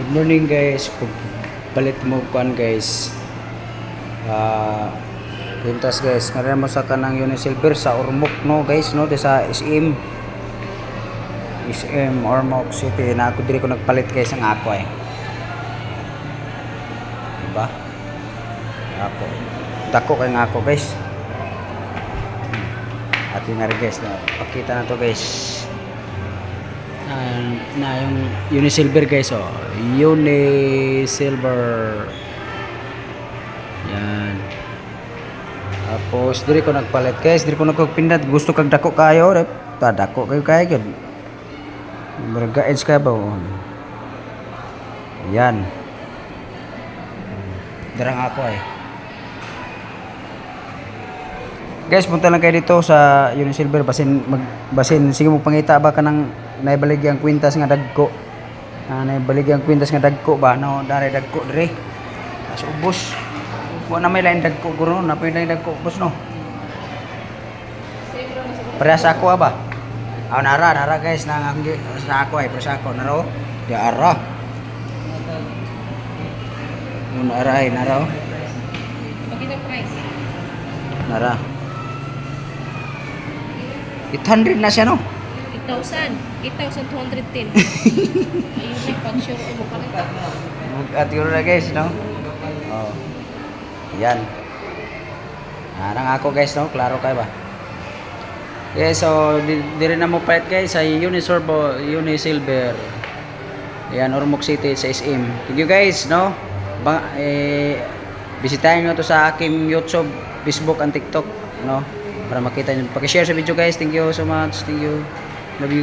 Good morning guys. Pag balit mo kuan guys. Ah Pintas guys, ngayon mo sa kanang Unisilver sa Ormoc no guys no, di sa SM. SM Ormoc City na ako diri ko nagpalit guys ang ako eh. Diba? Ako. Dako kay nga ako guys. At rin, guys, na pakita na to guys. Ah, na yung Unisilver guys oh. Unisilver. Yan. Tapos diri ko nagpalit guys, diri ko nagpindat gusto kag dako kayo, rep. Ta dako kayo kay gud. Berga edge ka ba? oh. Yan. Darang ako eh. Guys, punta lang kayo dito sa Unisilver basin mag basin sige mo pangita ba kanang naibalik ang kwintas nga dagko. Ah, naibalik ang kwintas nga dagko ba no dare dagko dire. As ubos. Wa na may lain dagko guro na pwede lain dagko ubos no. Parehas ako ah, ba? Aw nara nara guys nang ang sa ako ay parehas ako naro. Di ara. Mun ara ay naro. Pakita price. Nara. 800 na siya no. 8,000. 8,210. Ayun na, pag sure mo pala. At yun na guys, no? Oh. Yan. Narang ako guys, no? Klaro kayo ba? Okay, so di, di rin na mo palit guys sa Unisorbo, Unisilver. Yan, Ormoc City sa SM. Thank you guys, no? Ba, eh, bisitahin nyo to sa aking YouTube, Facebook, and TikTok, no? Para makita nyo. Pakishare sa video guys. Thank you so much. Thank you. Love you.